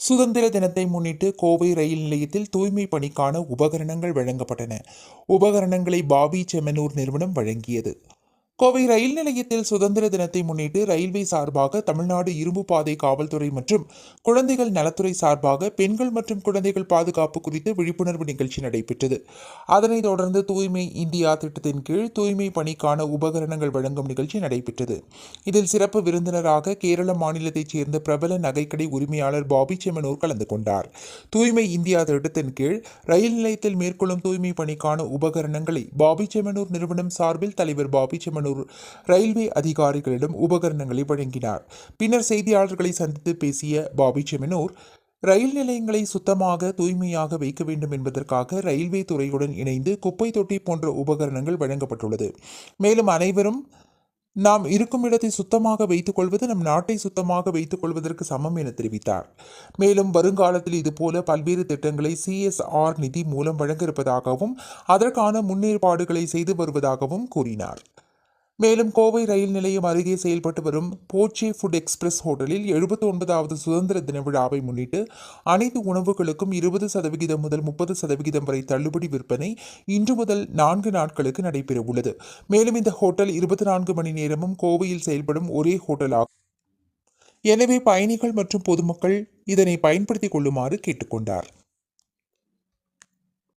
சுதந்திர தினத்தை முன்னிட்டு கோவை ரயில் நிலையத்தில் தூய்மை பணிக்கான உபகரணங்கள் வழங்கப்பட்டன. உபகரணங்களை பாபி செம்மனூர் நிறுவனம் வழங்கியது. கோவை ரயில் நிலையத்தில் சுதந்திர தினத்தை முன்னிட்டு ரயில்வே சார்பாக தமிழ்நாடு இரும்பு பாதை காவல்துறை மற்றும் குழந்தைகள் நலத்துறை சார்பாக பெண்கள் மற்றும் குழந்தைகள் பாதுகாப்பு குறித்து விழிப்புணர்வு நிகழ்ச்சி நடைபெற்றது. அதனைத் தொடர்ந்து தூய்மை இந்தியா திட்டத்தின் கீழ் தூய்மை பணிக்கான உபகரணங்கள் வழங்கும் நிகழ்ச்சி நடைபெற்றது. இதில் சிறப்பு விருந்தினராக கேரள மாநிலத்தைச் சேர்ந்த பிரபல நகைக்கடை உரிமையாளர் பாபி செம்மனூர் கலந்து கொண்டார். தூய்மை இந்தியா திட்டத்தின் கீழ் ரயில் நிலையத்தில் மேற்கொள்ளும் தூய்மை பணிக்கான உபகரணங்களை பாபி செம்மனூர் நிறுவனம் சார்பில் தலைவர் பாபி செம்மனூர் ரயில்வே அதிகாரிகளிடம் உபகரணங்களை வழங்கினார். பின்னர் செய்தியாளர்களை சந்தித்து பேசிய பாபி செமினூர் ரயில் நிலையங்களை சுத்தமாக தூய்மையாக வைக்க வேண்டும் என்பதற்காக ரயில்வே துறையுடன் இணைந்து குப்பை தொட்டி போன்ற உபகரணங்கள் வழங்கப்பட்டுள்ளது. மேலும் அனைவரும் நாம் இருக்கும் இடத்தை சுத்தமாக வைத்துக் கொள்வது நம் நாட்டை சுத்தமாக வைத்துக் கொள்வதற்கு சமம் என தெரிவித்தார். மேலும் வருங்காலத்தில் இதுபோல பல்வேறு திட்டங்களை சிஎஸ்ஆர் நிதி மூலம் வழங்க இருப்பதாகவும் அதற்கான முன்னேற்பாடுகளை செய்து வருவதாகவும் கூறினார். மேலும் கோவை ரயில் நிலையம் அருகே செயல்பட்டு வரும் போச்சே ஃபுட் எக்ஸ்பிரஸ் ஹோட்டலில் எழுபத்தி ஒன்பதாவது சுதந்திர தின விழாவை முன்னிட்டு அனைத்து உணவுகளுக்கும் இருபது சதவிகிதம் முதல் முப்பது சதவிகிதம் வரை தள்ளுபடி விற்பனை இன்று முதல் நான்கு நாட்களுக்கு நடைபெற உள்ளது. மேலும் இந்த ஹோட்டல் இருபத்தி நான்கு மணி நேரமும் கோவையில் செயல்படும் ஒரே ஹோட்டலாகும் எனவே பயணிகள் மற்றும் பொதுமக்கள் இதனை பயன்படுத்திக் கொள்ளுமாறு கேட்டுக்கொண்டார்.